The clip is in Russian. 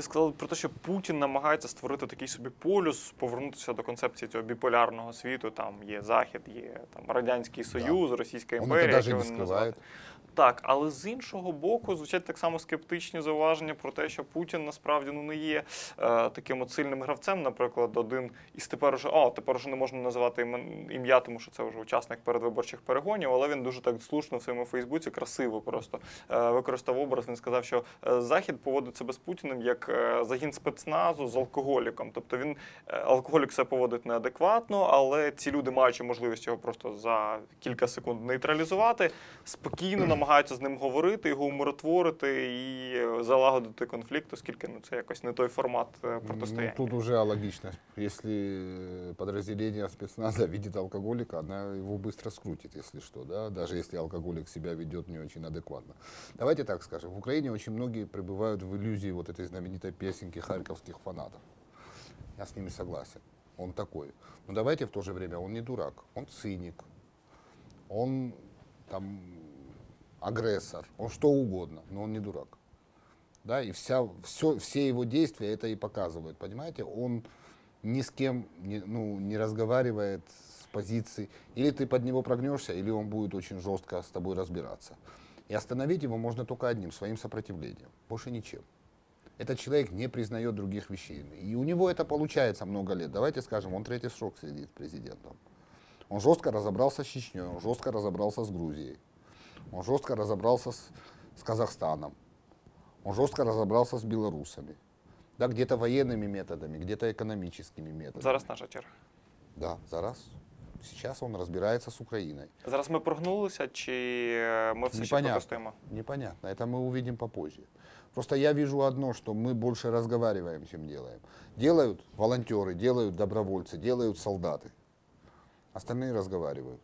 Ви сказали про те, що Путін намагається створити такий собі полюс, повернутися до концепції цього біполярного світу. Там є Захід, є там Радянський Союз, Російська імперія. даже як не його Так, але з іншого боку, звучать так само скептичні зауваження про те, що Путін насправді ну не є е, таким от сильним гравцем. Наприклад, один із тепер уже а тепер уже не можна називати ім'я, тому що це вже учасник передвиборчих перегонів. Але він дуже так слушно в своєму Фейсбуці, красиво просто е, використав образ. Він сказав, що е, Захід поводить себе з Путіним як загін спецназу з алкоголіком. Тобто він е, алкоголік себе поводить неадекватно, але ці люди, маючи можливість його просто за кілька секунд нейтралізувати, спокійно намагаються з ним говорити, його умиротворити і е, залагодити конфлікт, оскільки ну це якось не той формат е, Ну, протистояння. тут уже алогично. Если э, подразделение спецназа видит алкоголика, она его быстро скрутит, если что, да, даже если алкоголик себя ведет не очень адекватно. Давайте так скажем, в Украине очень многие пребывают в иллюзии вот этой знаменитой песенки харьковских фанатов. Я с ними согласен. Он такой. Но давайте в то же время, он не дурак, он циник, он там агрессор, он что угодно, но он не дурак. Да, и вся, все, все его действия это и показывают, понимаете? Он ни с кем не, ну, не разговаривает с позиции. Или ты под него прогнешься, или он будет очень жестко с тобой разбираться. И остановить его можно только одним, своим сопротивлением, больше ничем. Этот человек не признает других вещей. И у него это получается много лет. Давайте скажем, он третий срок сидит президентом. Он жестко разобрался с Чечней, он жестко разобрался с Грузией. Он жестко разобрался с, с Казахстаном. Он жестко разобрался с белорусами. Да, где-то военными методами, где-то экономическими методами. Зараз наша черга. Да, зараз. Сейчас он разбирается с Украиной. Зараз ми прогнулися, чи ми все ще Непонятно. протистоїмо? Непонятно. Это мы увидим попозже. Просто я вижу одно, что мы больше разговариваем, чем делаем. Делают волонтеры, делают добровольцы, делают солдаты. Остальные разговаривают.